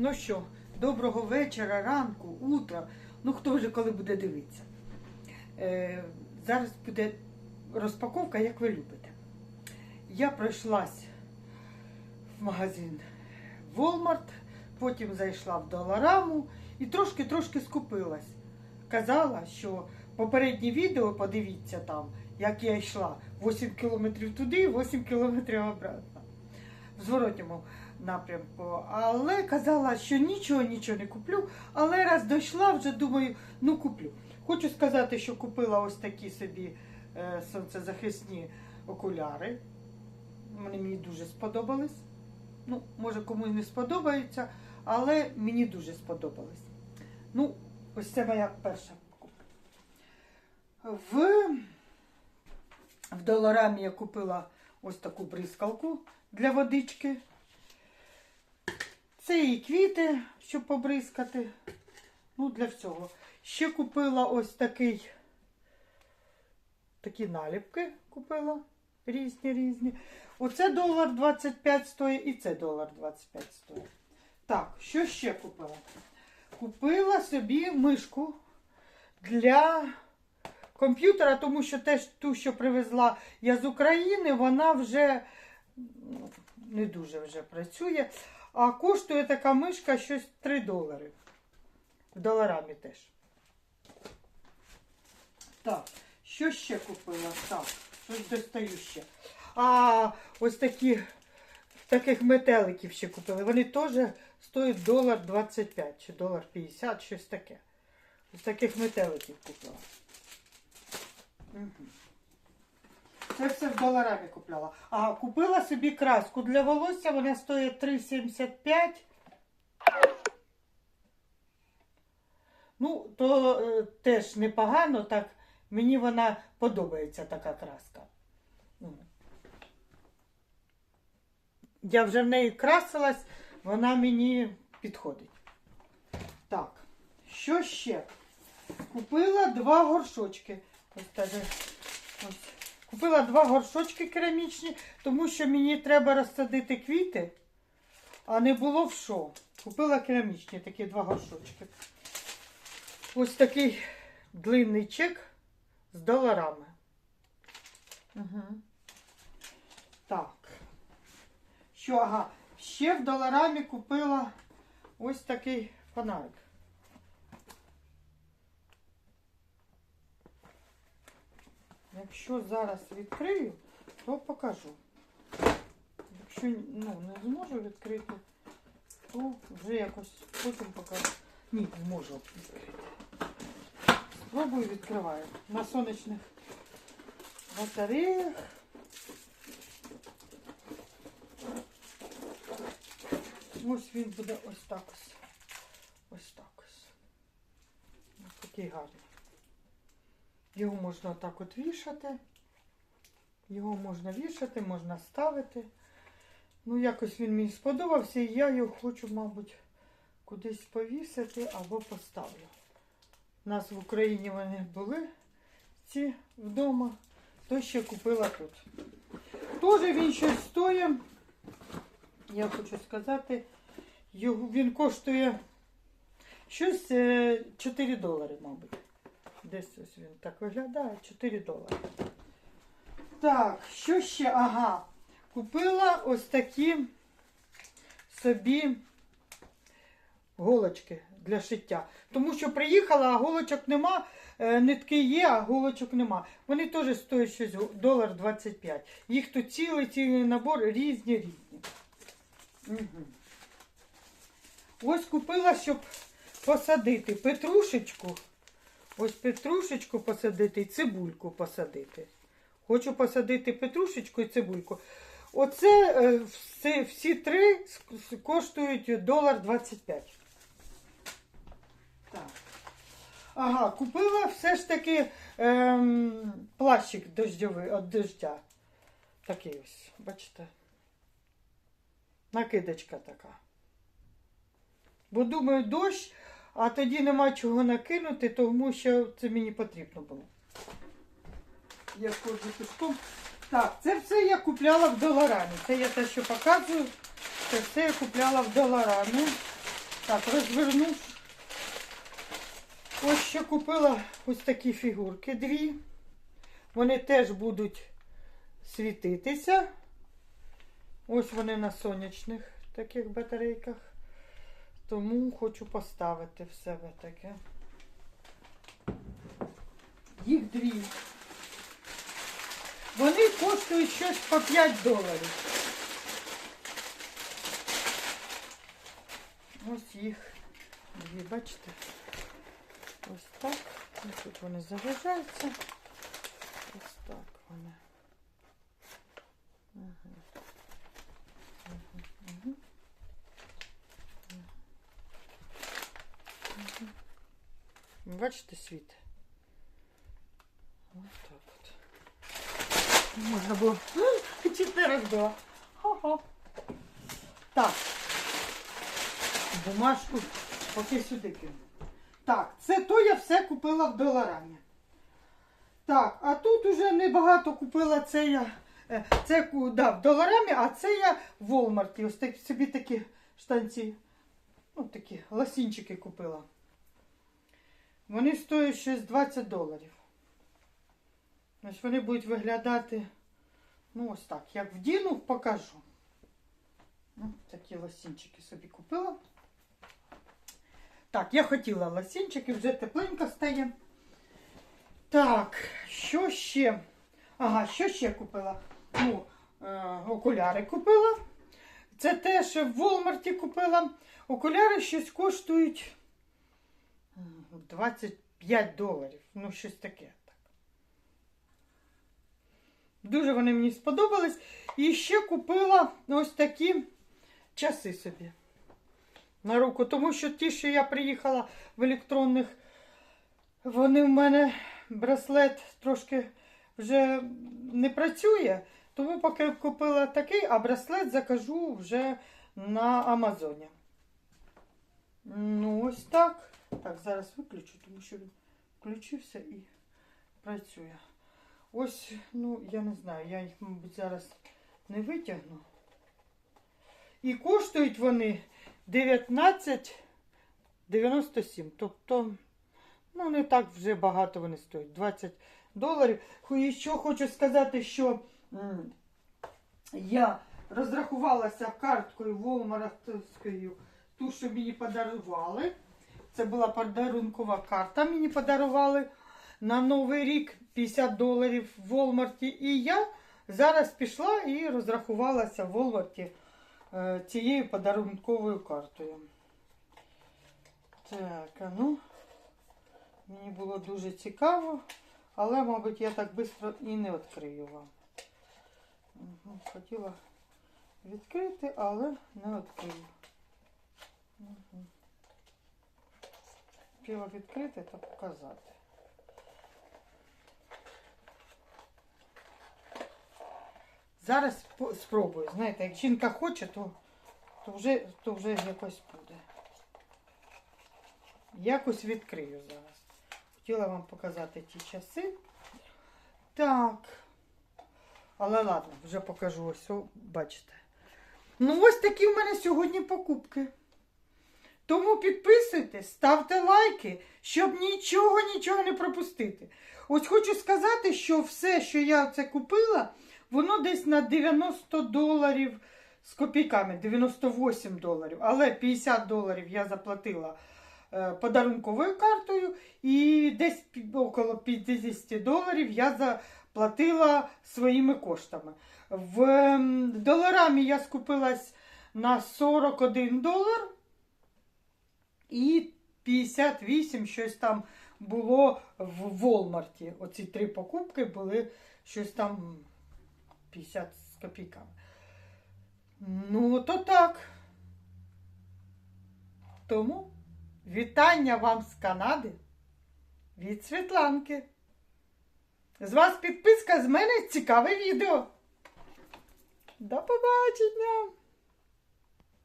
Ну що, доброго вечора, ранку, утра. Ну хто вже коли буде дивитися. Е, зараз буде розпаковка, як ви любите. Я пройшлась в магазин Walmart, потім зайшла в Долараму і трошки-трошки скупилась. Казала, що попереднє відео, подивіться там, як я йшла 8 кілометрів туди, 8 кілометрів обратно. В зворотньому напрямку. Але казала, що нічого, нічого не куплю. Але раз дійшла, вже думаю, ну куплю. Хочу сказати, що купила ось такі собі е, сонцезахисні окуляри. Вони мені дуже сподобались. Ну, може комусь не сподобаються, але мені дуже сподобались. Ну, ось це моя перша покупка. В, в Доларамі я купила ось таку бризкалку для водички. Це і квіти, щоб побризкати. Ну, для всього. Ще купила ось такий, такі наліпки купила. Різні різні. Оце долар 25 стоїть і це долар 25 стоїть. Так, що ще купила? Купила собі мишку для комп'ютера, тому що теж ту, що привезла я з України, вона вже ну, не дуже вже працює. А коштує така мишка щось 3 долари. В доларамі теж. Так, що ще купила? Так, щось достаю ще. А ось такі таких метеликів ще купили. Вони теж стоять долар 25 чи долар 50, щось таке. Ось таких метеликів купила. Угу. Це все в доларамі купляла. А купила собі краску для волосся, вона стоїть 3,75. Ну, то е, теж непогано, так мені вона подобається така краска. Ну. Я вже в неї красилась, вона мені підходить. Так, що ще? Купила два горшочки. Ось так, ось. Купила два горшочки керамічні, тому що мені треба розсадити квіти, а не було в що. Купила керамічні такі два горшочки. Ось такий длинний чек з доларами. Угу. Так. Що, ага, ще в доларамі купила ось такий фонарик. Якщо зараз відкрию, то покажу. Якщо ну, не зможу відкрити, то вже якось потім покажу. Ні, не можу відкрити. Спробую відкриваю. На сонячних батареях. Ось він буде ось так ось. Ось так ось. Ось такий гарний. Його можна так от вішати. Його можна вішати, можна ставити. Ну, якось він мені сподобався, і я його хочу, мабуть, кудись повісити або поставлю. У нас в Україні вони були ці вдома, то ще купила тут. Теж він щось стоїть. Я хочу сказати, його, він коштує щось е, 4 долари, мабуть. Десь ось він так виглядає, 4 долари. Так, що ще? Ага. Купила ось такі собі голочки для шиття. Тому що приїхала, а голочок нема, е, нитки є, а голочок нема. Вони теж стоять щось долар 25. Їх тут цілий цілий набор різні різні. Угу. Ось купила, щоб посадити петрушечку. Ось петрушечку посадити і цибульку посадити. Хочу посадити петрушечку і цибульку. Оце е, всі, всі три коштують долар 25. Так. Ага, купила все ж таки ем, плащик дождьовий від дождя. Такий ось, бачите. Накидочка така. Бо думаю, дощ, а тоді нема чого накинути, тому що це мені потрібно було. Я ходжу пішком. Так, це все я купляла в доларамі. Це я те, що показую. Це все я купляла в доларамі. Так, розверну. Ось ще купила ось такі фігурки дві. Вони теж будуть світитися. Ось вони на сонячних таких батарейках. Тому хочу поставити в себе таке. Їх дві. Вони коштують щось по 5 доларів. Ось їх дві, бачите? Ось так. Ось тут вони заряджаються. Ось так вони. Ага. Ага, ага. Ага. Бачите світ? Ось так от. Можна було. Не розбила. Ха-ха. Так. Бумажку поки сюди кину. Так, це то я все купила в доларамі. Так, а тут уже небагато купила це я. е, Це да, в доларамі, а це я в Волмарті. Ось так, собі такі штанці. Ну, такі ласінчики купила. Вони стоять щось 20 доларів. Ось вони будуть виглядати. Ну, ось так. Як вдіну, покажу. Ну, такі лосінчики собі купила. Так, я хотіла лосінчики, вже тепленько стає. Так, що ще? Ага, що ще купила? Ну, е, окуляри купила. Це теж в Волмарті купила. Окуляри щось коштують 25 доларів. Ну, щось таке. Так. Дуже вони мені сподобались. І ще купила ось такі часи собі на руку. Тому що ті, що я приїхала в електронних, вони в мене браслет трошки вже не працює. Тому поки купила такий, а браслет закажу вже на Амазоні. Ну, ось так. Так, зараз виключу, тому що він включився і працює. Ось, ну, я не знаю, я їх, мабуть, зараз не витягну. І коштують вони 19,97. Тобто, ну, не так вже багато вони стоять. 20 доларів. І що хочу сказати, що я розрахувалася карткою Волмаратською, ту, що мені подарували. Це була подарункова карта, мені подарували на Новий рік 50 доларів в Волмарті. І я зараз пішла і розрахувалася в Волмарті е, цією подарунковою картою. Так, ну, мені було дуже цікаво, але, мабуть, я так швидко і не відкрию вам. Хотіла відкрити, але не відкрию. Мгм. Хотіла відкрити та показати. Зараз спробую. Знаєте, як жінка хоче, то, то, вже, то вже якось буде. Якось відкрию зараз. Хотіла вам показати ті часи. Так. Але ладно, вже покажу ось, бачите. Ну, ось такі в мене сьогодні покупки. Тому підписуйтесь, ставте лайки, щоб нічого, нічого не пропустити. Ось хочу сказати, що все, що я це купила, воно десь на 90 доларів з копійками, 98 доларів. Але 50 доларів я заплатила е, подарунковою картою, і десь около 50 доларів я заплатила своїми коштами. В доларами я скупилась на 41 долар. І 58 щось там було в Волмарті. Оці три покупки були щось там 50 з копійками. Ну, то так. Тому вітання вам з Канади від Світланки. З вас підписка, з мене цікаве відео. До побачення!